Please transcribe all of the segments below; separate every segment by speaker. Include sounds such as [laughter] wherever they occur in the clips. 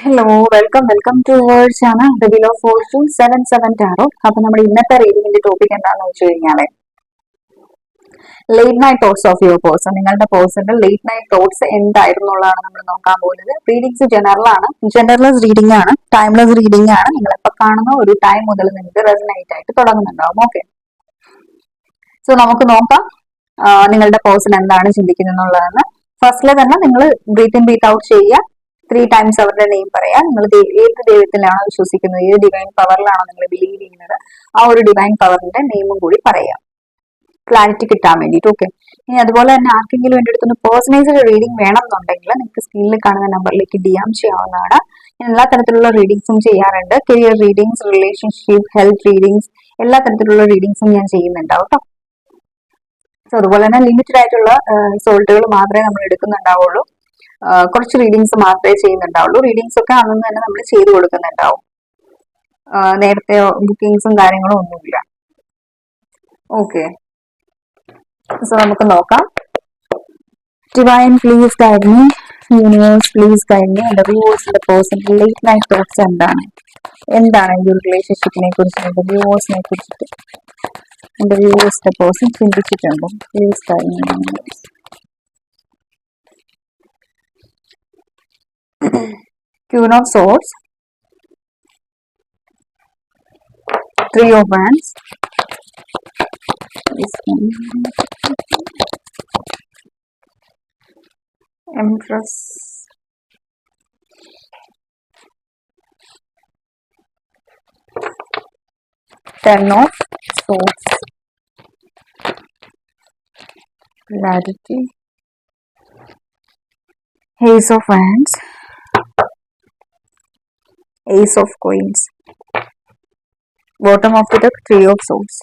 Speaker 1: Hello welcome welcome to words ആണ് the below four two seven seven tarot അപ്പൊ നമ്മുടെ ഇന്നത്തെ റീഡിങ്ങിന്റെ ടോപ്പിക് എന്താണെന്ന് വെച്ച് കഴിഞ്ഞാൽ late night thoughts of your person നിങ്ങളുടെ പേഴ്സണിന്റെ ലേറ്റ് നൈറ്റ് തോട്ട്സ് എന്തായിരുന്നു എന്തായിരുന്നുള്ളതാണ് നമ്മൾ നോക്കാൻ പോകുന്നത്. റീഡിങ്സ് ജനറൽ ആണ്. ജനറൽസ് റീഡിംഗ് ആണ്. ടൈംലെസ് റീഡിംഗ് ആണ്. നിങ്ങൾ എപ്പോ കാണുന്ന ഒരു ടൈം മുതൽ നിങ്ങൾക്ക് റെസനൈറ്റ് ആയിട്ട് തുടങ്ങുന്നുണ്ടാവും. ഓക്കെ സോ നമുക്ക് നോക്കാം നിങ്ങളുടെ പേഴ്സൺ എന്താണ് ചിന്തിക്കുന്നത് എന്നുള്ളതെന്ന് ഫസ്റ്റിലെ തന്നെ നിങ്ങൾ ബ്രീത്ത് ഇൻ ബ്രീത്ത് ഔട്ട് ചെയ്യുക. ത്രീ ടൈംസ് അവരുടെ നെയിം പറയാം. നിങ്ങൾ ഏത് ദൈവത്തിലാണോ വിശ്വസിക്കുന്നത്? ഏത് ഡിവൈൻ പവറിലാണോ നിങ്ങൾ ബിലീവ് ചെയ്യുന്നത്? ആ ഒരു ഡിവൈൻ പവറിന്റെ നെയിമും കൂടി പറയാം. ക്ലാരിറ്റി കിട്ടാൻ വേണ്ടിയിട്ട് ഓക്കെ ഇനി അതുപോലെ തന്നെ ആർക്കെങ്കിലും എന്റെ അടുത്തൊന്ന് പേഴ്സണൈസ്ഡ് റീഡിംഗ് വേണം എന്നുണ്ടെങ്കിൽ നിങ്ങൾക്ക് സ്ക്രീനിൽ കാണുന്ന നമ്പറിലേക്ക് ഡി എം ചെയ്യാവുന്നതാണ്. ഞാൻ എല്ലാ തരത്തിലുള്ള റീഡിങ്സും ചെയ്യാറുണ്ട്. Career readings relationship health readings എല്ലാ തരത്തിലുള്ള റീഡിങ്സും ഞാൻ ചെയ്യുന്നുണ്ടാവും കേട്ടോ. സോ അതുപോലെ തന്നെ ലിമിറ്റഡ് ആയിട്ടുള്ള സോൾട്ടുകൾ മാത്രമേ നമ്മൾ എടുക്കുന്നുണ്ടാവുള്ളൂ. കുറച്ച് റീഡിങ്സ് മാത്രമേ ചെയ്യുന്നുണ്ടാവുള്ളൂ. റീഡിങ്സ് ഒക്കെ അന്ന് തന്നെ നമ്മൾ ചെയ്തു കൊടുക്കുന്നുണ്ടാവും. നേരത്തെ ബുക്കിങ്സും കാര്യങ്ങളും ഒന്നുമില്ല. ഓക്കെ സോ നമുക്ക് നോക്കാം. Divine please guide universe please guide എന്റെ വ്യൂവേഴ്സിന്റെ പേഴ്സൺ ലേറ്റ് നൈറ്റ് തോട്ട്സ് എന്താണ്? എന്താണ് ഈ ഒരു റിലേഷൻഷിപ്പിനെ കുറിച്ച്? എന്റെ വ്യൂവേഴ്സിനെ കുറിച്ചിട്ട്. എന്റെ വ്യൂവേഴ്സിന്റെ പേഴ്സൺ ചിന്തിച്ചിട്ടുണ്ടോ? Please me [coughs] Queen of Swords, Three of Wands, Empress, Ten of Swords, Clarity, Ace of Wands, Ace of Coins. Bottom of the deck, Three of Swords.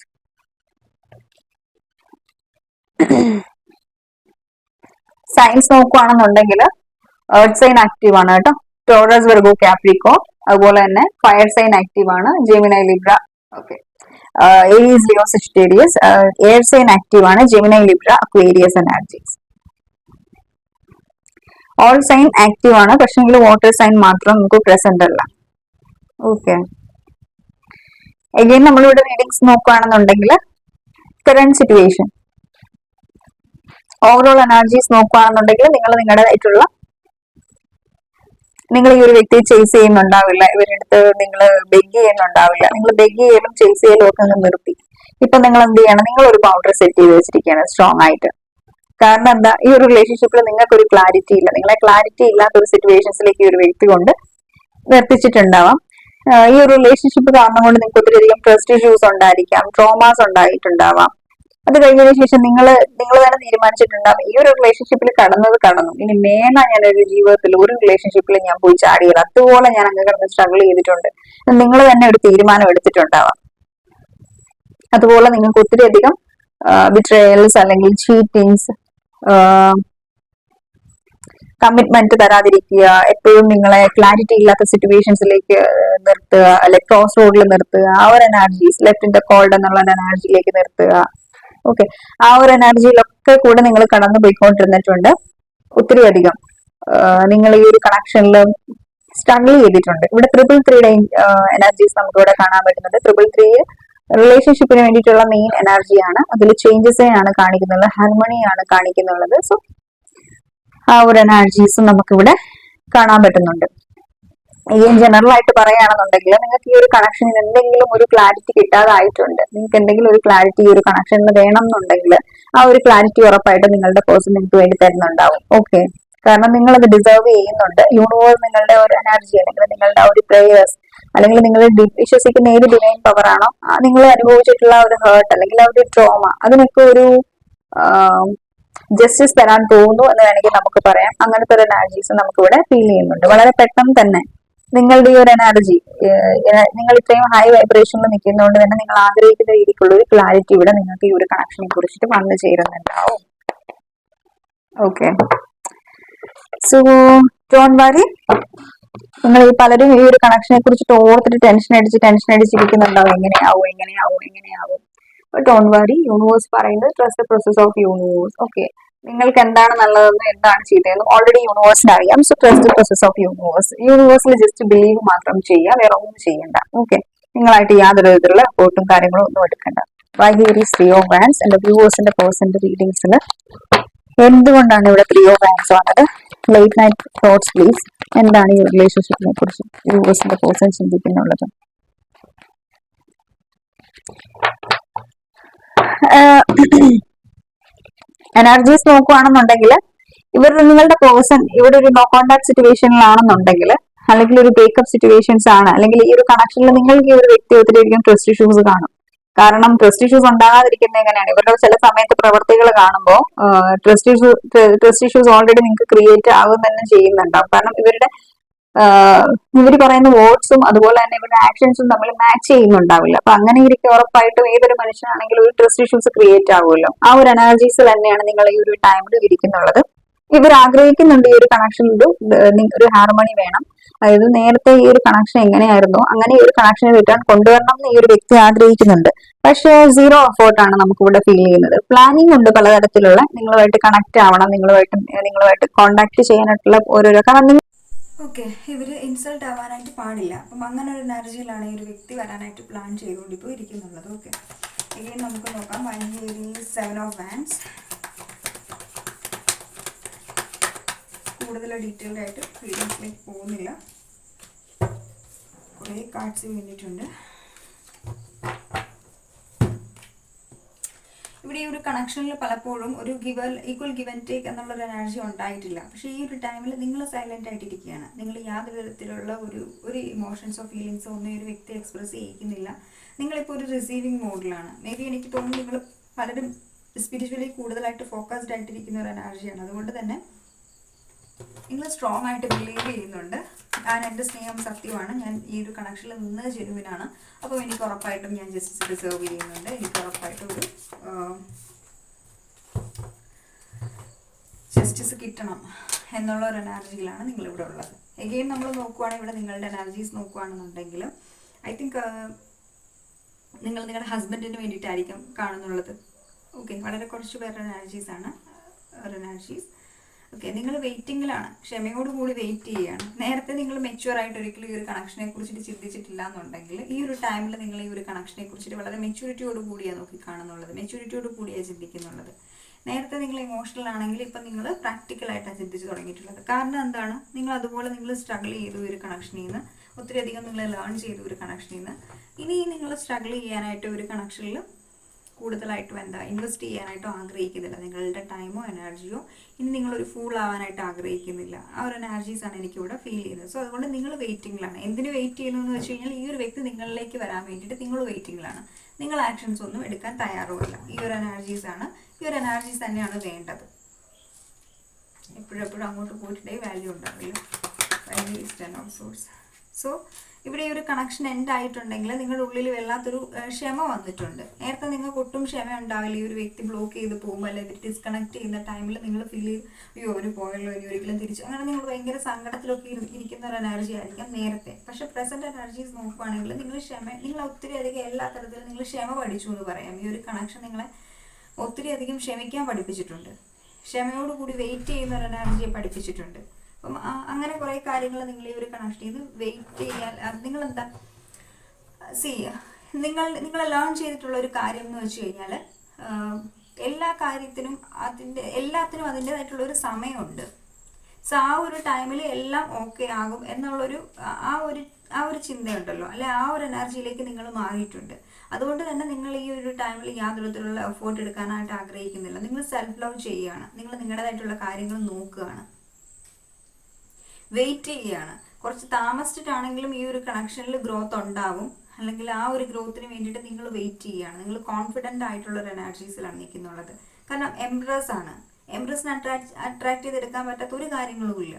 Speaker 1: [clears throat] Science നോക്കുകയാണെന്നുണ്ടെങ്കിൽ എർത്ത് സൈൻ ആക്റ്റീവ് ആണ് കേട്ടോ. Taurus Virgo Capricorn അതുപോലെ തന്നെ fire sign active ആണ്. Gemini Libra okay Aries Leo Sagittarius air sign active ആണ്. Gemini Libra Aquarius energies all sign active ആണ്. പക്ഷെങ്കിൽ water sign മാത്രം നമുക്ക് പ്രസന്റ് അല്ല. ഓക്കെ എഗെയിൻ നമ്മളിവിടെ റീഡിങ്സ് നോക്കുകയാണെന്നുണ്ടെങ്കിൽ കറണ്ട് സിറ്റുവേഷൻ ഓവറോൾ എനർജീസ് നോക്കുകയാണെന്നുണ്ടെങ്കിൽ നിങ്ങൾ നിങ്ങളുടേതായിട്ടുള്ള നിങ്ങൾ ഈ ഒരു വ്യക്തിയെ ചേസ് ചെയ്യുന്നുണ്ടാവില്ല. ഇവരുടെ അടുത്ത് നിങ്ങൾ ബെഗ് ചെയ്യുന്നുണ്ടാവില്ല. നിങ്ങൾ ബെഗ് ചെയ്യലും ചേസ് ചെയ്യലും ഒക്കെ നിർത്തി. ഇപ്പൊ നിങ്ങൾ എന്ത് ചെയ്യണം? നിങ്ങൾ ഒരു ബൗണ്ടറി സെറ്റ് ചെയ്ത് വെച്ചിരിക്കുകയാണ് സ്ട്രോങ് ആയിട്ട്. കാരണം എന്താ? ഈ ഒരു റിലേഷൻഷിപ്പിൽ നിങ്ങൾക്ക് ഒരു ക്ലാരിറ്റി ഇല്ല. നിങ്ങളെ ക്ലാരിറ്റി ഇല്ലാത്ത ഒരു സിറ്റുവേഷൻസിലേക്ക് ഈ ഒരു വ്യക്തി കൊണ്ട് നിർത്തിച്ചിട്ടുണ്ടാവാം ഈ ഒരു റിലേഷൻഷിപ്പ് കാരണം കൊണ്ട് നിങ്ങൾക്ക് ഒത്തിരിയധികം ട്രസ്റ്റ് ഇഷ്യൂസ് ഉണ്ടായിരിക്കാം ട്രോമാസ് ഉണ്ടായിട്ടുണ്ടാവാം. അത് കഴിഞ്ഞതിന് ശേഷം നിങ്ങൾ നിങ്ങൾ തന്നെ തീരുമാനിച്ചിട്ടുണ്ടാവും ഈ ഒരു റിലേഷൻഷിപ്പിൽ കടന്നത് കടന്നു. ഇനി മേന ഞാൻ ഒരു ജീവിതത്തിൽ ഒരു റിലേഷൻഷിപ്പിൽ ഞാൻ പോയി ചാടിയത് അതുപോലെ ഞാൻ അങ്ങ് കിടന്ന് സ്ട്രഗിൾ ചെയ്തിട്ടുണ്ട്. നിങ്ങൾ തന്നെ ഒരു തീരുമാനം എടുത്തിട്ടുണ്ടാവാം. അതുപോലെ നിങ്ങൾക്ക് ഒത്തിരി അധികം ബിട്രയൽസ് അല്ലെങ്കിൽ ചീറ്റിങ്സ് കമ്മിറ്റ്മെന്റ് തരാതിരിക്കുക എപ്പോഴും നിങ്ങളെ ക്ലാരിറ്റി ഇല്ലാത്ത സിറ്റുവേഷൻസിലേക്ക് നിർത്തുക അല്ലെ ക്രോസ് റോഡിൽ നിർത്തുക ആ ഒരു എനർജീസ് ലെഫ്റ്റ് ഇൻ കോൾഡ് എന്നുള്ള എനർജിയിലേക്ക് നിർത്തുക. ഓക്കെ ആ ഒരു എനർജിയിലൊക്കെ കൂടെ നിങ്ങൾ കടന്നു പോയിക്കൊണ്ടിരുന്നിട്ടുണ്ട്. ഒത്തിരി അധികം. നിങ്ങൾ ഈ ഒരു കണക്ഷനിൽ സ്ട്രഗിൾ ചെയ്തിട്ടുണ്ട്. ഇവിടെ ട്രിപ്പിൾ ത്രീയുടെ എനർജീസ് നമുക്ക് ഇവിടെ കാണാൻ പറ്റുന്നുണ്ട്. ട്രിപ്പിൾ ത്രീ റിലേഷൻഷിപ്പിന് വേണ്ടിയിട്ടുള്ള മെയിൻ എനർജിയാണ് അതിൽ ചേഞ്ചസിനെയാണ് കാണിക്കുന്നുള്ളത് ഹാർമണിയാണ് കാണിക്കുന്നുള്ളത് സോ ആ ഒരു എനർജീസും നമുക്കിവിടെ കാണാൻ പറ്റുന്നുണ്ട്. ഈ ജനറൽ ആയിട്ട് പറയുകയാണെന്നുണ്ടെങ്കിൽ നിങ്ങൾക്ക് ഈ ഒരു കണക്ഷനിൽ എന്തെങ്കിലും ഒരു ക്ലാരിറ്റി കിട്ടാതായിട്ടുണ്ട്. നിങ്ങൾക്ക് എന്തെങ്കിലും ഒരു ക്ലാരിറ്റി ഈ ഒരു കണക്ഷനിൽ വേണം എന്നുണ്ടെങ്കിൽ ആ ഒരു ക്ലാരിറ്റി ഉറപ്പായിട്ട് നിങ്ങളുടെ പേഴ്സൺ നിങ്ങൾക്ക് വേണ്ടി തരുന്നുണ്ടാവും. ഓക്കെ കാരണം നിങ്ങൾ അത് ഡിസേർവ് ചെയ്യുന്നുണ്ട്. യൂണിവേഴ്സ് നിങ്ങളുടെ ഒരു എനർജി അല്ലെങ്കിൽ നിങ്ങളുടെ ആ ഒരു പ്രേയേഴ്സ് അല്ലെങ്കിൽ നിങ്ങൾ വിശ്വസിക്കുന്ന ഏത് ഡിവൈൻ പവർ ആണോ നിങ്ങൾ അനുഭവിച്ചിട്ടുള്ള ഒരു ഹേർട്ട് അല്ലെങ്കിൽ ആ ഒരു ട്രോമ അതിനൊക്കെ ഒരു ജസ്റ്റിസ് തരാൻ തോന്നുന്നു എന്ന് വേണമെങ്കിൽ നമുക്ക് പറയാം. അങ്ങനത്തെ ഒരു എനർജീസ് നമുക്ക് ഇവിടെ ഫീൽ ചെയ്യുന്നുണ്ട്. വളരെ പെട്ടെന്ന് തന്നെ നിങ്ങളുടെ ഈ ഒരു എനർജി നിങ്ങൾ ഇത്രയും ഹൈ വൈബ്രേഷനിൽ നിൽക്കുന്നതുകൊണ്ട് തന്നെ നിങ്ങൾ ആഗ്രഹിക്കുന്ന രീതിക്കുള്ള ഒരു ക്ലാരിറ്റി ഇവിടെ നിങ്ങൾക്ക് ഈ ഒരു കണക്ഷനെ കുറിച്ചിട്ട് വന്നു ചേരുന്നുണ്ടാവും. ഓക്കെ സോ ഡോൺ വറി നിങ്ങൾ ഈ പലരും ഈ ഒരു കണക്ഷനെ കുറിച്ചിട്ട് ഓർത്തിട്ട് ടെൻഷൻ അടിച്ച് ടെൻഷൻ അടിച്ചിരിക്കുന്നുണ്ടാവും എങ്ങനെയാവും എങ്ങനെയാവും എങ്ങനെയാവും. ഡോൺ വറി യൂണിവേഴ്സ് പറയുന്നത് trust the process of universe okay നിങ്ങൾക്ക് എന്താണ് നല്ലതെന്ന് എന്താണ് ചെയ്തതെന്ന് ഓൾറെഡി യൂണിവേഴ്സിന് അറിയാം. So trust process of universe യൂണിവേഴ്സിൽ just believe മാത്രം ചെയ്യുക വേറെ ഒന്നും ചെയ്യണ്ട. ഓക്കെ നിങ്ങളായിട്ട് യാതൊരു വിധത്തിലുള്ള വോട്ടും കാര്യങ്ങളും ഒന്നും എടുക്കണ്ട. Why here is three wands എന്റെ വ്യൂവേഴ്സിന്റെ പേഴ്സന്റെ റീഡിങ്സിൽ എന്തുകൊണ്ടാണ് ഇവിടെ ത്രീ ഓഫ് വാൻസ് വന്നത്? ലേറ്റ് നൈറ്റ് തോട്ട്സ് പ്ലീസ് എന്താണ് ഈ റിലേഷൻഷിപ്പിനെ കുറിച്ച്? വ്യൂവേഴ്സിന്റെ പേഴ്സൺ ചിന്തിക്കുന്നുള്ളത്. എനർജീസ് നോക്കുകയാണെന്നുണ്ടെങ്കിൽ ഇവർ നിങ്ങളുടെ പേഴ്സൺ ഇവിടെ ഒരു നോ കോണ്ടാക്ട് സിറ്റുവേഷനിലാണെന്നുണ്ടെങ്കിൽ അല്ലെങ്കിൽ ഒരു ബ്രേക്കപ്പ് സിറ്റുവേഷൻസ് ആണ് അല്ലെങ്കിൽ ഈ ഒരു കണക്ഷനിൽ നിങ്ങൾക്ക് ഈ ഒരു വ്യക്തി ഒത്തിരിയധികം ട്രസ്റ്റ് ഇഷ്യൂസ് കാണും. കാരണം ട്രസ്റ്റ് ഇഷ്യൂസ് ഉണ്ടാകാതിരിക്കുന്നത് എങ്ങനെയാണ്? ഇവരുടെ ചില സമയത്ത് പ്രവർത്തികൾ കാണുമ്പോൾ trust issue trust issues already നിങ്ങൾക്ക് ക്രിയേറ്റ് ആകും തന്നെ ചെയ്യുന്നുണ്ടാവും. കാരണം ഇവരുടെ ഇവർ പറയുന്ന വേർഡ്സും അതുപോലെ തന്നെ ഇവരുടെ ആക്ഷൻസും തമ്മിൽ മാച്ച് ചെയ്യുന്നുണ്ടാവില്ല. അപ്പൊ അങ്ങനെ ഇരിക്കും ഉറപ്പായിട്ടും ഏതൊരു മനുഷ്യനാണെങ്കിലും ഒരു ട്രസ്റ്റ് ഇഷ്യൂസ് ക്രിയേറ്റ് ആവുമല്ലോ. ആ ഒരു എനർജീസ് തന്നെയാണ് നിങ്ങൾ ഈ ഒരു ടൈമിൽ ഇരിക്കുന്നുള്ളത് ഇവർ ആഗ്രഹിക്കുന്നുണ്ട് ഈ ഒരു കണക്ഷനിൽ ഒരു ഹാർമണി വേണം. അതായത് നേരത്തെ ഈ ഒരു കണക്ഷൻ എങ്ങനെയായിരുന്നു അങ്ങനെ ഈ ഒരു കണക്ഷൻ റിട്ടേൺ കൊണ്ടുവരണം എന്ന് ഈ ഒരു വ്യക്തി ആഗ്രഹിക്കുന്നുണ്ട്. പക്ഷേ സീറോ എഫേർട്ട് ആണ് നമുക്ക് ഇവിടെ ഫീൽ ചെയ്യുന്നത്. പ്ലാനിങ് ഉണ്ട് പലതരത്തിലുള്ള നിങ്ങളുമായിട്ട് കണക്ട് ആവണം നിങ്ങളുമായിട്ട് നിങ്ങളുമായിട്ട് കോണ്ടാക്ട് ചെയ്യാനായിട്ടുള്ള ഓരോരോ കാരണം
Speaker 2: ഓക്കെ. ഇവർ ഇൻസൾട്ട് ആവാനായിട്ട് പാടില്ല. അപ്പം അങ്ങനെ ഒരു എനർജിയിലാണ് ഈ ഒരു വ്യക്തി വരാനായിട്ട് പ്ലാൻ ചെയ്തുകൊണ്ട് ഇപ്പോൾ ഇരിക്കുന്നുള്ളത്. ഓക്കെ. ഇനി നമുക്ക് നോക്കാം. വഞ്ചേരി സെവൻ ഓഫ് വാൻസ് കൂടുതൽ ഡീറ്റെയിൽഡ് ആയിട്ട് റീഡിങ്സിലേക്ക് പോകുന്നില്ല. കുറേ കാർഡ്സ് വേണ്ടിയിട്ടുണ്ട്. ഇവിടെ ഈ ഒരു കണക്ഷനിൽ പലപ്പോഴും ഒരു ഗിവൽ ഈക്വൽ ഗിവൻ ടേക്ക് എന്നുള്ളൊരു എനർജി ഉണ്ടായിട്ടില്ല. പക്ഷേ ഈ ഒരു ടൈമിൽ നിങ്ങൾ സൈലന്റ് ആയിട്ടിരിക്കുകയാണ്. നിങ്ങൾ യാതൊരു വിധത്തിലുള്ള ഒരു ഒരു ഇമോഷൻസോ ഫീലിങ്സോ ഒന്നും ഒരു വ്യക്തി എക്സ്പ്രസ് ചെയ്യിക്കുന്നില്ല. നിങ്ങളിപ്പോൾ ഒരു റിസീവിങ് മോഡിലാണ് മേ ബി എനിക്ക് തോന്നുന്നു നിങ്ങൾ പലരും സ്പിരിച്വലി കൂടുതലായിട്ട് ഫോക്കസ്ഡ് ആയിട്ടിരിക്കുന്ന ഒരു എനർജിയാണ് അതുകൊണ്ട് തന്നെ നിങ്ങൾ സ്ട്രോങ് ആയിട്ട് ബിലീവ് ചെയ്യുന്നുണ്ട്. ഞാൻ എന്റെ സ്നേഹം സത്യമാണ്. ഞാൻ ഈ ഒരു കണക്ഷനിൽ നിന്ന് ജെനുവിനാണ് അപ്പോൾ എനിക്ക് ഉറപ്പായിട്ടും ഞാൻ ജസ്റ്റിസ് റിസർവ് ചെയ്യുന്നുണ്ട്. എനിക്ക് ഉറപ്പായിട്ടും ഒരു ജസ്റ്റിസ് കിട്ടണം എന്നുള്ള ഒരു എനർജിയിലാണ് നിങ്ങളിവിടെ ഉള്ളത്. എഗെയിൻ നമ്മൾ നോക്കുവാണെങ്കിൽ ഇവിടെ നിങ്ങളുടെ എനർജീസ് നോക്കുകയാണെന്നുണ്ടെങ്കിൽ ഐ തിങ്ക് നിങ്ങൾ നിങ്ങളുടെ ഹസ്ബൻഡിന് വേണ്ടിയിട്ടായിരിക്കും കാണുന്നുള്ളത്. ഓക്കെ വളരെ കുറച്ച് പേരുടെ എനർജീസാണ് ഒരു എനർജീസ് ഓക്കെ നിങ്ങൾ വെയിറ്റിങ്ങിലാണ് ക്ഷമയോടുകൂടി വെയിറ്റ് ചെയ്യുകയാണ്. നേരത്തെ നിങ്ങൾ മെച്യൂർ ആയിട്ട് ഒരിക്കലും ഈ ഒരു കണക്ഷനെ കുറിച്ചിട്ട് ചിന്തിച്ചിട്ടില്ല എന്നുണ്ടെങ്കിൽ ഈ ഒരു ടൈമിൽ നിങ്ങൾ ഈ ഒരു കണക്ഷനെ കുറിച്ചിട്ട് വളരെ മെച്യൂരിറ്റിയോട് കൂടിയാണ് നോക്കി കാണുന്നുള്ളത്. മെച്യൂരിറ്റിയോട് കൂടിയാണ് ചിന്തിക്കുന്നുള്ളത്. നേരത്തെ നിങ്ങൾ ഇമോഷണൽ ആണെങ്കിൽ ഇപ്പം നിങ്ങൾ പ്രാക്ടിക്കലായിട്ടാണ് ചിന്തിച്ച് തുടങ്ങിയിട്ടുള്ളത്. കാരണം എന്താണ്? നിങ്ങൾ അതുപോലെ നിങ്ങൾ സ്ട്രഗിൾ ചെയ്തു ഒരു കണക്ഷനിൽ നിന്ന് ഒത്തിരി അധികം നിങ്ങൾ ലേൺ ചെയ്തു ഒരു കണക്ഷനിൽ നിന്ന് ഇനി നിങ്ങൾ സ്ട്രഗിൾ ചെയ്യാനായിട്ട് ഒരു കണക്ഷനിൽ കൂടുതലായിട്ടും എന്താ ഇൻവെസ്റ്റ് ചെയ്യാനായിട്ടോ ആഗ്രഹിക്കുന്നില്ല. നിങ്ങളുടെ ടൈമോ എനർജിയോ ഇനി നിങ്ങളൊരു ഫൂൾ ആവാനായിട്ട് ആഗ്രഹിക്കുന്നില്ല. ആ ഒരു എനർജീസാണ് എനിക്കിവിടെ ഫീൽ ചെയ്യുന്നത്. സോ അതുകൊണ്ട് നിങ്ങൾ വെയിറ്റിംഗിലാണ് എന്തിനു വെയിറ്റ് ചെയ്യുന്നു എന്ന് വെച്ച് കഴിഞ്ഞാൽ ഈ ഒരു വ്യക്തി നിങ്ങളിലേക്ക് വരാൻ വേണ്ടിയിട്ട് നിങ്ങൾ വെയിറ്റിംഗിലാണ് നിങ്ങൾ ആക്ഷൻസ് ഒന്നും എടുക്കാൻ തയ്യാറുമില്ല. ഈ ഒരു എനർജീസാണ് ഈ ഒരു എനർജീസ് തന്നെയാണ് വേണ്ടത്. എപ്പോഴും എപ്പോഴും അങ്ങോട്ട് പോയിട്ടുണ്ടെങ്കിൽ വാല്യൂ ഉണ്ടാവില്ല. Value is of source so ഇവിടെ ഈ ഒരു കണക്ഷൻ എൻഡ് ആയിട്ടുണ്ടെങ്കിൽ നിങ്ങളുടെ ഉള്ളിൽ വല്ലാത്തൊരു ക്ഷമ വന്നിട്ടുണ്ട്. നേരത്തെ നിങ്ങൾക്ക് ഒട്ടും ക്ഷമ ഉണ്ടാവില്ല. ഈ ഒരു വ്യക്തി ബ്ലോക്ക് ചെയ്ത് പോകുമ്പോൾ അല്ലെങ്കിൽ ഡിസ്കണക്ട് ചെയ്യുന്ന ടൈമിൽ നിങ്ങൾ ഫീൽ ചെയ്യും അയ്യോ അവർ പോയല്ലോ ഇനി ഒരിക്കലും തിരിച്ചു. അങ്ങനെ നിങ്ങൾ ഭയങ്കര സങ്കടത്തിലൊക്കെ ഇരിക്കുന്ന ഒരു എനർജി ആയിരിക്കാം നേരത്തെ. പക്ഷെ പ്രസന്റ് എനർജീസ് നോക്കുവാണെങ്കിൽ നിങ്ങൾ ക്ഷമ നിങ്ങൾ ഒത്തിരി അധികം എല്ലാ തരത്തിലും നിങ്ങൾ ക്ഷമ പഠിച്ചു എന്ന് പറയാം. ഈ ഒരു കണക്ഷൻ നിങ്ങളെ ഒത്തിരി അധികം ക്ഷമിക്കാൻ പഠിപ്പിച്ചിട്ടുണ്ട്. ക്ഷമയോടുകൂടി വെയിറ്റ് ചെയ്യുന്ന ഒരു എനർജിയെ പഠിപ്പിച്ചിട്ടുണ്ട്. അപ്പം അങ്ങനെ കുറേ കാര്യങ്ങൾ നിങ്ങൾ ഈ ഒരു കണക്ഷൻ ചെയ്ത് വെയിറ്റ് ചെയ്യാൻ നിങ്ങൾ എന്താ സി നിങ്ങൾ നിങ്ങൾ ലേൺ ചെയ്തിട്ടുള്ള ഒരു കാര്യം എന്ന് വെച്ച് കഴിഞ്ഞാൽ എല്ലാ കാര്യത്തിനും അതിന്റെ എല്ലാത്തിനും അതിന്റെതായിട്ടുള്ള ഒരു സമയമുണ്ട്. സോ ആ ഒരു ടൈമിൽ എല്ലാം ഓക്കെ ആകും എന്നുള്ളൊരു ആ ഒരു ആ ഒരു ചിന്തയുണ്ടല്ലോ. അല്ലെ ആ ഒരു എനർജിയിലേക്ക് നിങ്ങൾ മാറിയിട്ടുണ്ട്. അതുകൊണ്ട് തന്നെ നിങ്ങൾ ഈ ഒരു ടൈമിൽ യാതൊരു തരത്തിലുള്ള എഫേർട്ട് എടുക്കാനായിട്ട് ആഗ്രഹിക്കുന്നില്ല. നിങ്ങൾ സെൽഫ് ലവ് ചെയ്യുകയാണ്. നിങ്ങൾ നിങ്ങളുടേതായിട്ടുള്ള കാര്യങ്ങൾ നോക്കുകയാണ്. വെയിറ്റ് ചെയ്യുകയാണ് കുറച്ച് താമസിച്ചിട്ടാണെങ്കിലും ഈ ഒരു കണക്ഷനിൽ ഗ്രോത്ത് ഉണ്ടാവും. അല്ലെങ്കിൽ ആ ഒരു ഗ്രോത്തിന് വേണ്ടിയിട്ട് നിങ്ങൾ വെയിറ്റ് ചെയ്യുകയാണ് നിങ്ങൾ കോൺഫിഡന്റ് ആയിട്ടുള്ള ഒരു എനർജീസിലാണ് നിൽക്കുന്നുള്ളത്. കാരണം എംബ്രസ് ആണ്. എംബ്രസിന് അട്രാക്ട് അട്രാക്ട് ചെയ്തെടുക്കാൻ പറ്റാത്ത ഒരു കാര്യങ്ങളുമില്ല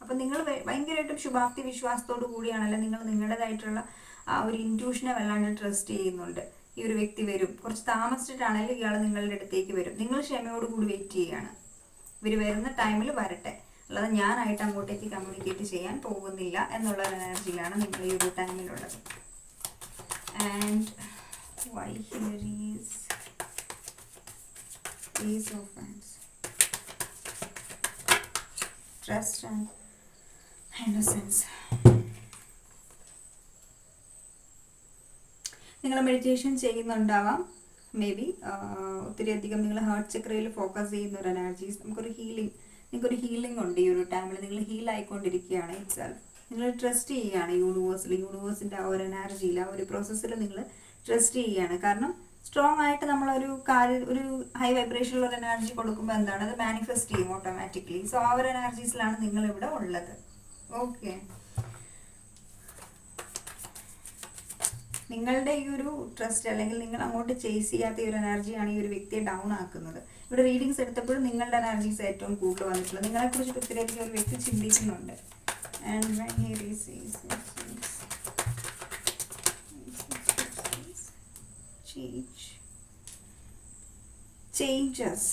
Speaker 2: അപ്പം നിങ്ങൾ ഭയങ്കരമായിട്ടും ശുഭാപ്തി വിശ്വാസത്തോടു കൂടിയാണല്ലോ നിങ്ങൾ നിങ്ങളുടേതായിട്ടുള്ള ആ ഒരു ഇന്റ്യൂഷനെ വല്ലാണ്ട് ട്രസ്റ്റ് ചെയ്യുന്നുണ്ട്. ഈ ഒരു വ്യക്തി വരും. കുറച്ച് താമസിച്ചിട്ടാണെങ്കിലും ഇയാൾ നിങ്ങളുടെ അടുത്തേക്ക് വരും. നിങ്ങൾ ക്ഷമയോടുകൂടി വെയിറ്റ് ചെയ്യുകയാണ് ഇവർ വരുന്ന ടൈമിൽ വരട്ടെ. അല്ലാതെ ഞാനായിട്ട് അങ്ങോട്ടേക്ക് കമ്മ്യൂണിക്കേറ്റ് ചെയ്യാൻ പോകുന്നില്ല എന്നുള്ള ഒരു എനർജിയിലാണ് നിങ്ങൾ ഈ ഒരു ടൈമിലുള്ളത് and why here is is of trust and innocence നിങ്ങൾ മെഡിറ്റേഷൻ ചെയ്യുന്നുണ്ടാവാം. മേ ബി ഒത്തിരി അധികം നിങ്ങൾ ഹാർട്ട് ചക്രയിൽ ഫോക്കസ് ചെയ്യുന്ന ഒരു എനർജീസ് നമുക്കൊരു ഹീലിംഗ് നിങ്ങൾക്കൊരു ഹീലിംഗ് ഉണ്ട് ഈ ഒരു ടൈമിൽ നിങ്ങൾ ഹീൽ ആയിക്കൊണ്ടിരിക്കുകയാണ് ഇറ്റ്സെൽഫ് നിങ്ങൾ ട്രസ്റ്റ് ചെയ്യുകയാണ് യൂണിവേഴ്സിൽ യൂണിവേഴ്സിന്റെ ആ ഒരു എനർജിയിൽ ആ ഒരു പ്രോസസ്സിൽ നിങ്ങൾ ട്രസ്റ്റ് ചെയ്യുകയാണ്. കാരണം സ്ട്രോങ് ആയിട്ട് നമ്മളൊരു കാര്യം ഒരു ഹൈ വൈബ്രേഷനുള്ള ഒരു എനർജി കൊടുക്കുമ്പോൾ എന്താണ്? അത് മാനിഫെസ്റ്റ് ചെയ്യും ഓട്ടോമാറ്റിക്കലി സോ ആ ഒരു എനർജീസിലാണ് നിങ്ങളിവിടെ ഉള്ളത്. ഓക്കെ നിങ്ങളുടെ ഈ ഒരു ട്രസ്റ്റ് അല്ലെങ്കിൽ നിങ്ങൾ അങ്ങോട്ട് ചേസ് ചെയ്യാത്ത ഈ ഒരു എനർജിയാണ് ഈ ഒരു വ്യക്തിയെ ഡൗൺ ആക്കുന്നത്. ഇവിടെ റീഡിങ്സ് എടുത്തപ്പോഴും നിങ്ങളുടെ എനർജീസ് ഏറ്റവും കൂടുതൽ വന്നിട്ടുള്ളത്. നിങ്ങളെ കുറിച്ചിട്ട് ഒത്തിരി അധികം ഒരു വ്യക്തി ചിന്തിക്കുന്നുണ്ട്. ആൻഡ് ചേഞ്ചസ്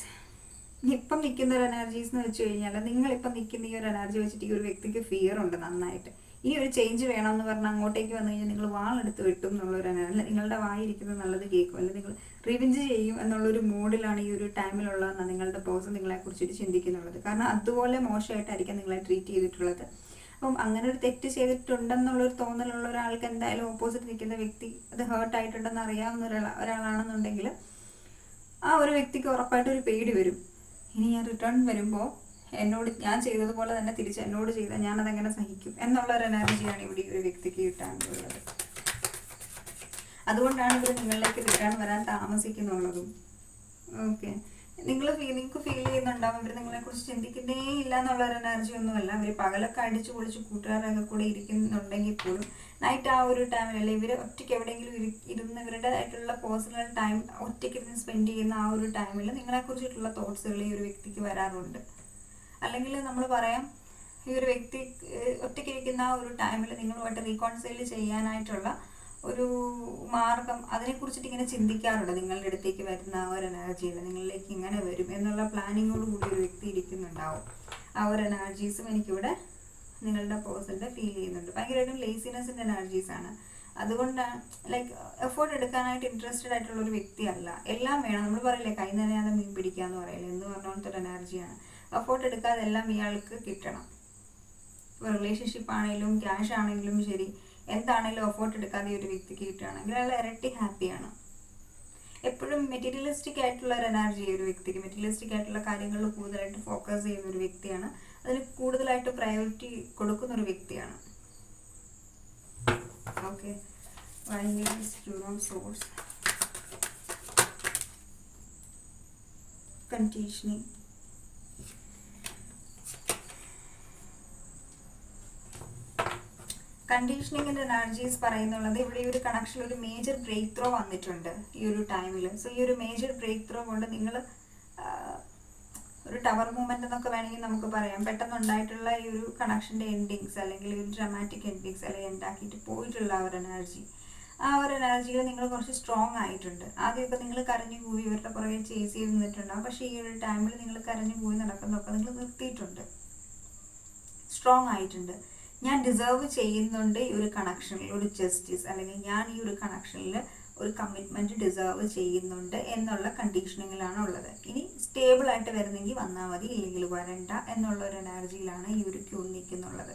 Speaker 2: ഇപ്പം നിൽക്കുന്ന ഒരു എനർജീസ് എന്ന് വെച്ച് കഴിഞ്ഞാൽ നിങ്ങളിപ്പം നിൽക്കുന്ന ഈ ഒരു എനർജി വെച്ചിട്ട് ഈ ഒരു വ്യക്തിക്ക് ഫിയർ ഉണ്ട് നന്നായിട്ട്. ഇനി ഒരു ചേഞ്ച് വേണമെന്ന് പറഞ്ഞാൽ അങ്ങോട്ടേക്ക് വന്നു കഴിഞ്ഞാൽ നിങ്ങൾ വാളെടുത്ത് വെട്ടും എന്നുള്ളൊരു എനർജി അല്ല നിങ്ങളുടെ വായിരിക്കുന്നത് നല്ലത് കേൾക്കും. അല്ലെങ്കിൽ നിങ്ങൾ റിവിഞ്ച് ചെയ്യും എന്നുള്ളൊരു മൂഡിലാണ് ഈ ഒരു ടൈമിലുള്ളതെന്നാണ് നിങ്ങളുടെ ബോസ് നിങ്ങളെ കുറിച്ചിട്ട് ചിന്തിക്കുന്നുള്ളത്. കാരണം അതുപോലെ മോശമായിട്ടായിരിക്കും നിങ്ങളെ ട്രീറ്റ് ചെയ്തിട്ടുള്ളത്. അപ്പം അങ്ങനെ ഒരു തെറ്റ് ചെയ്തിട്ടുണ്ടെന്നുള്ളൊരു തോന്നലുള്ള ഒരാൾക്ക് എന്തായാലും ഓപ്പോസിറ്റ് നിൽക്കുന്ന വ്യക്തി അത് ഹേർട്ട് ആയിട്ടുണ്ടെന്ന് അറിയാവുന്ന ഒരാൾ ഒരാളാണെന്നുണ്ടെങ്കിൽ ആ ഒരു വ്യക്തിക്ക് ഉറപ്പായിട്ട് ഒരു പേടി വരും. ഇനി ഞാൻ റിട്ടേൺ വരുമ്പോൾ എന്നോട് ഞാൻ ചെയ്തതുപോലെ തന്നെ തിരിച്ച് എന്നോട് ചെയ്താൽ ഞാനതെങ്ങനെ സഹിക്കും എന്നുള്ള ഒരു എനർജിയാണ് ഇവിടെ ഒരു വ്യക്തിക്ക് കിട്ടാനുള്ളത്. അതുകൊണ്ടാണ് ഇവർ നിങ്ങളിലേക്ക് റിട്ടേൺ വരാൻ താമസിക്കുന്നുള്ളതും. ഓക്കെ നിങ്ങൾ നിങ്ങൾക്ക് ഫീൽ ചെയ്യുന്നുണ്ടാവും. ഇവർ നിങ്ങളെ കുറിച്ച് ചിന്തിക്കുന്നേ ഇല്ല എന്നുള്ള ഒരു എനർജി ഒന്നുമല്ല. അവർ പകലൊക്കെ അടിച്ചു പൊളിച്ച് കൂട്ടുകാരൊക്കെ കൂടെ ഇരിക്കുന്നുണ്ടെങ്കിൽ പോലും നൈറ്റ് ആ ഒരു ടൈമിൽ അല്ലെ? ഇവർ ഒറ്റയ്ക്ക് എവിടെയെങ്കിലും ഇരി- ഇരുന്ന് ഇവരുടേതായിട്ടുള്ള പേഴ്സണൽ ടൈം ഒറ്റയ്ക്ക് ഇരുന്ന് സ്പെൻഡ് ചെയ്യുന്ന ആ ഒരു ടൈമിൽ നിങ്ങളെ കുറിച്ചിട്ടുള്ള തോട്ട്സുകൾ ഈ ഒരു വ്യക്തിക്ക് വരാറുണ്ട്. അല്ലെങ്കിൽ നമ്മൾ പറയാം ഈ ഒരു വ്യക്തി ഒറ്റയ്ക്കിരിക്കുന്ന ഒരു ടൈമിൽ നിങ്ങളുമായിട്ട് റീകോൺസൈൽ ചെയ്യാനായിട്ടുള്ള ഒരു മാർഗം അതിനെക്കുറിച്ചിട്ട് ഇങ്ങനെ ചിന്തിക്കാറുണ്ട്? നിങ്ങളുടെ അടുത്തേക്ക് വരുന്ന ആ ഒരു എനർജിയിൽ നിങ്ങളിലേക്ക് ഇങ്ങനെ വരും എന്നുള്ള പ്ലാനിങ്ങോട് കൂടി ഒരു വ്യക്തി ഇരിക്കുന്നുണ്ടാവും. ആ ഒരു എനർജീസും എനിക്കിവിടെ നിങ്ങളുടെ പേഴ്സണിന്റെ ഫീൽ ചെയ്യുന്നുണ്ട്. ഭയങ്കരമായിട്ടും ലേസിനെസിന്റെ എനർജീസ് ആണ്. അതുകൊണ്ടാണ് ലൈക്ക് എഫേർട്ട് എടുക്കാനായിട്ട് ഇൻട്രസ്റ്റഡ് ആയിട്ടുള്ള ഒരു വ്യക്തിയല്ല എല്ലാം വേണം. നമ്മൾ പറയില്ലേ കൈ നനയാതെ മീൻ പിടിക്കുക എന്ന് പറയില്ലേ എന്ന് പറഞ്ഞ ഒരു എനർജിയാണ് എഫേർട്ട് എടുക്കാതെ എല്ലാം ഇയാൾക്ക് കിട്ടണം. ഇപ്പോൾ റിലേഷൻഷിപ്പ് ആണെങ്കിലും ക്യാഷ് ആണെങ്കിലും ശരി എന്താണെങ്കിലും എഫോർട്ട് എടുക്കാതെ ഒരു വ്യക്തിക്ക് കിട്ടുകയാണെങ്കിൽ അയാൾ ഇരട്ടി ഹാപ്പിയാണ് എപ്പോഴും മെറ്റീരിയലിസ്റ്റിക് ആയിട്ടുള്ള ഒരു എനർജി ഒരു വ്യക്തിക്ക് മെറ്റീരിയലിസ്റ്റിക് ആയിട്ടുള്ള കാര്യങ്ങളിൽ കൂടുതലായിട്ട് ഫോക്കസ് ചെയ്യുന്ന ഒരു വ്യക്തിയാണ്. അതിന് കൂടുതലായിട്ട് പ്രയോറിറ്റി കൊടുക്കുന്ന ഒരു വ്യക്തിയാണ്. ഓക്കെ സോഴ്സ് കണ്ടീഷനിങ് കണ്ടീഷനിങ്ങിന്റെ എനർജീസ് പറയുന്നുള്ളത് ഇവിടെ ഈ ഒരു കണക്ഷൻ ഒരു മേജർ ബ്രേക്ക് ത്രോ വന്നിട്ടുണ്ട് ഈ ഒരു ടൈമിൽ സോ ഈ ഒരു മേജർ ബ്രേക്ക് ത്രോ കൊണ്ട് നിങ്ങൾ ഒരു ടവർ മൂവ്മെന്റ് എന്നൊക്കെ വേണമെങ്കിൽ നമുക്ക് പറയാം. പെട്ടെന്ന് ഉണ്ടായിട്ടുള്ള ഈ ഒരു കണക്ഷന്റെ എൻഡിങ്സ് അല്ലെങ്കിൽ ഒരു ഡ്രമാറ്റിക് എൻഡിങ്സ് അല്ലെങ്കിൽ ഉണ്ടാക്കിയിട്ട് പോയിട്ടുള്ള ആ ഒരു എനർജി ആ ഒരു എനർജിയിൽ നിങ്ങൾ കുറച്ച് സ്ട്രോങ് ആയിട്ടുണ്ട്. ആദ്യമൊക്കെ നിങ്ങൾ കരഞ്ഞു പോയി ഇവരുടെ പുറകെ ചേസ് ചെയ്ത് നിന്നിട്ടുണ്ടാവും. പക്ഷേ ഈ ഒരു ടൈമിൽ നിങ്ങൾ കരഞ്ഞു പോയി നടക്കുന്നതൊക്കെ നിങ്ങൾ നിർത്തിയിട്ടുണ്ട്. സ്ട്രോങ് ആയിട്ടുണ്ട്. ഞാൻ ഡിസേർവ് ചെയ്യുന്നുണ്ട് ഈ ഒരു കണക്ഷനിൽ ഒരു ജസ്റ്റിസ് അല്ലെങ്കിൽ ഞാൻ ഈ ഒരു കണക്ഷനിൽ ഒരു കമ്മിറ്റ്മെന്റ് ഡിസേർവ് ചെയ്യുന്നുണ്ട് എന്നുള്ള കണ്ടീഷനിങ്ങിലാണ് ഉള്ളത്. ഇനി സ്റ്റേബിൾ ആയിട്ട് വരുന്നെങ്കിൽ വന്നാൽ മതി ഇല്ലെങ്കിൽ വരണ്ട എന്നുള്ള ഒരു എനർജിയിലാണ് ഈ ഒരു ക്യൂ നിൽക്കുന്നുള്ളത്.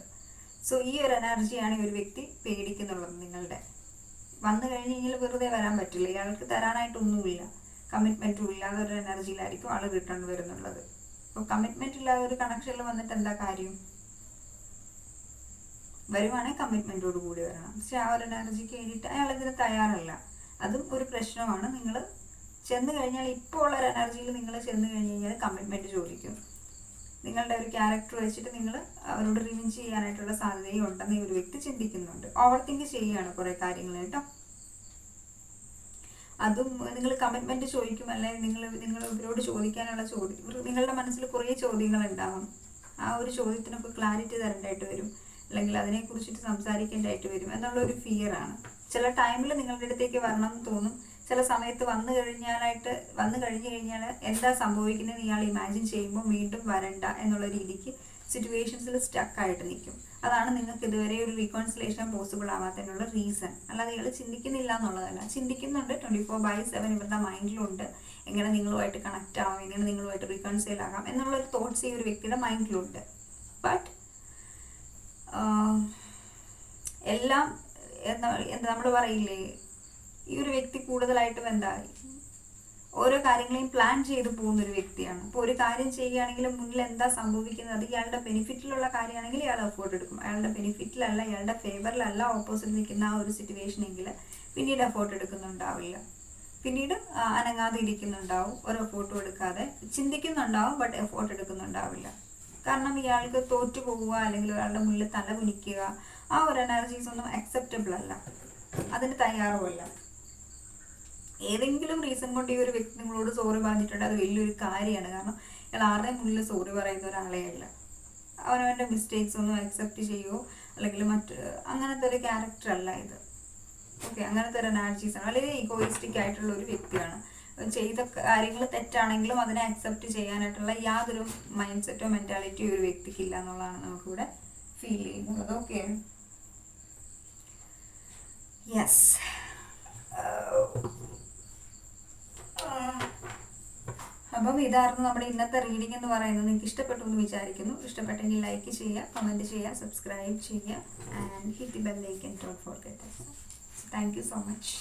Speaker 2: സോ ഈ ഒരു എനർജിയാണ് ഈ ഒരു വ്യക്തി പേടിക്കുന്നുള്ളത് നിങ്ങളുടെ. വന്നു കഴിഞ്ഞ് വെറുതെ വരാൻ പറ്റില്ല. ഇയാൾക്ക് തരാനായിട്ടൊന്നുമില്ല. കമ്മിറ്റ്മെന്റും ഇല്ലാതെ ഒരു എനർജിയിലായിരിക്കും ആൾ റിട്ടേൺ വരുന്നുള്ളത്. അപ്പോൾ കമ്മിറ്റ്മെന്റ് ഇല്ലാതെ ഒരു കണക്ഷനിൽ വന്നിട്ട് എന്താ കാര്യം? വരുവാണെങ്കിൽ കമ്മിറ്റ്മെന്റോട് കൂടി വരണം. പക്ഷേ ആ ഒരു എനർജിക്ക് വേണ്ടിയിട്ട് അയാൾ ഇതിന് തയ്യാറല്ല. അതും ഒരു പ്രശ്നമാണ്. നിങ്ങൾ ചെന്ന് കഴിഞ്ഞാൽ ഇപ്പോൾ ഉള്ള ഒരു എനർജിയിൽ നിങ്ങൾ ചെന്ന് കഴിഞ്ഞ് കഴിഞ്ഞാൽ കമ്മിറ്റ്മെന്റ് ചോദിക്കും. നിങ്ങളുടെ ഒരു ക്യാരക്ടർ വെച്ചിട്ട് നിങ്ങൾ അവരോട് റിവിഞ്ച് ചെയ്യാനായിട്ടുള്ള സാധ്യതയും ഉണ്ടെന്ന് ഈ ഒരു വ്യക്തി ചിന്തിക്കുന്നുണ്ട്. ഓവർ തിങ്ക് ചെയ്യുകയാണ് കുറേ കാര്യങ്ങൾ കേട്ടോ. അതും നിങ്ങൾ കമ്മിറ്റ്മെന്റ് ചോദിക്കും. അല്ലെങ്കിൽ നിങ്ങൾ നിങ്ങൾ ഇവരോട് ചോദിക്കാനുള്ള ചോദ്യം. നിങ്ങളുടെ മനസ്സിൽ കുറേ ചോദ്യങ്ങൾ ഉണ്ടാവും. ആ ഒരു ചോദ്യത്തിനൊക്കെ ക്ലാരിറ്റി തരേണ്ടതായിട്ട് വരും. അല്ലെങ്കിൽ അതിനെക്കുറിച്ചിട്ട് സംസാരിക്കേണ്ടതായിട്ട് വരും ഫിയർ ആണ്. ചില ടൈമിൽ നിങ്ങളുടെ അടുത്തേക്ക് വരണം എന്ന് തോന്നും. ചില സമയത്ത് വന്നു കഴിഞ്ഞാലായിട്ട് വന്നു കഴിഞ്ഞു കഴിഞ്ഞാൽ എന്താ സംഭവിക്കുന്നത് ഇയാൾ ഇമാജിൻ ചെയ്യുമ്പോൾ വീണ്ടും വരണ്ട എന്നുള്ള രീതിക്ക് സിറ്റുവേഷൻസിൽ സ്റ്റക്കായിട്ട് നിൽക്കും. അതാണ് നിങ്ങൾക്ക് ഇതുവരെ ഒരു റീകോൺസിലേഷൻ പോസിബിൾ ആവാത്തതിനുള്ള റീസൺ അല്ലാതെ ഇയാൾ ചിന്തിക്കുന്നില്ല എന്നുള്ളതല്ല. ചിന്തിക്കുന്നുണ്ട്. ട്വന്റി ഫോർ ബൈ സെവൻ ഇവരുടെ മൈൻഡിലുണ്ട് എങ്ങനെ നിങ്ങളുമായിട്ട് കണക്റ്റ് ആവാം? എങ്ങനെ നിങ്ങളുമായിട്ട് റീകോൺസൈൽ ആകാം? എന്നുള്ള ഒരു തോട്ട്സ് ഈ ഒരു വ്യക്തിയുടെ മൈൻഡിലുണ്ട് ബട്ട് എല്ലാം എന്താ നമ്മൾ പറയില്ലേ? ഈ ഒരു വ്യക്തി കൂടുതലായിട്ടും എന്താ? ഓരോ കാര്യങ്ങളെയും പ്ലാൻ ചെയ്ത് പോകുന്ന ഒരു വ്യക്തിയാണ്. അപ്പോൾ ഒരു കാര്യം ചെയ്യുകയാണെങ്കിൽ മുന്നിൽ എന്താ സംഭവിക്കുന്നത്? അത് ഇയാളുടെ ബെനിഫിറ്റിലുള്ള കാര്യമാണെങ്കിൽ ഇയാൾ എഫോർട്ട് എടുക്കും. അയാളുടെ ബെനിഫിറ്റിലല്ല ഇയാളുടെ ഫേവറിലല്ല ഓപ്പോസിറ്റ് നിൽക്കുന്ന ആ ഒരു സിറ്റുവേഷൻ എങ്കിൽ പിന്നീട് എഫോർട്ട് എടുക്കുന്നുണ്ടാവില്ല. പിന്നീട് അനങ്ങാതെ ഇരിക്കുന്നുണ്ടാവും. ഒരു എഫോർട്ടും എടുക്കാതെ ചിന്തിക്കുന്നുണ്ടാവും ബട്ട് എഫോർട്ട് എടുക്കുന്നുണ്ടാവില്ല. കാരണം ഇയാൾക്ക് തോറ്റു പോവുക അല്ലെങ്കിൽ ഒരാളുടെ മുന്നിൽ തല കുനിക്കുക ആ ഒരു എനർജീസ് ഒന്നും അക്സെപ്റ്റബിൾ അല്ല. അതിന് തയ്യാറുമല്ല. ഏതെങ്കിലും റീസൺ കൊണ്ട് ഈ ഒരു വ്യക്തി നിങ്ങളോട് സോറി പറഞ്ഞിട്ടുണ്ട് അത് വലിയൊരു കാര്യമാണ്. കാരണം ഇയാൾ ആരുടെയും മുന്നിൽ സോറി പറയുന്ന ഒരാളെ അല്ല. അവനവന്റെ മിസ്റ്റേക്സ് ഒന്നും അക്സെപ്റ്റ് ചെയ്യുമോ അല്ലെങ്കിൽ മറ്റ് അങ്ങനത്തെ ഒരു ക്യാരക്ടർ അല്ല ഇത്. ഓക്കെ അങ്ങനത്തെ ഒരു എനർജീസ് ആണ്. വളരെ ഈഗോയിസ്റ്റിക് ആയിട്ടുള്ള ഒരു വ്യക്തിയാണ്. ചെയ്ത കാര്യങ്ങൾ തെറ്റാണെങ്കിലും അതിനെ അക്സെപ്റ്റ് ചെയ്യാനായിട്ടുള്ള യാതൊരു മൈൻഡ് സെറ്റോ മെന്റാലിറ്റിയോ ഒരു വ്യക്തിക്ക് ഇല്ല എന്നുള്ളതാണ് നമുക്കിവിടെ ഫീൽ ചെയ്യുന്നത്. ഓക്കെ യെസ് അപ്പം ഇതായിരുന്നു നമ്മുടെ ഇന്നത്തെ റീഡിംഗ് എന്ന് പറയുന്നത്. നിങ്ങൾക്ക് ഇഷ്ടപ്പെട്ടു എന്ന് വിചാരിക്കുന്നു. ഇഷ്ടപ്പെട്ടെങ്കിൽ ലൈക്ക് ചെയ്യുക കമന്റ് ചെയ്യുക സബ്സ്ക്രൈബ് ചെയ്യുക and hit bell icon dot forget thank you so much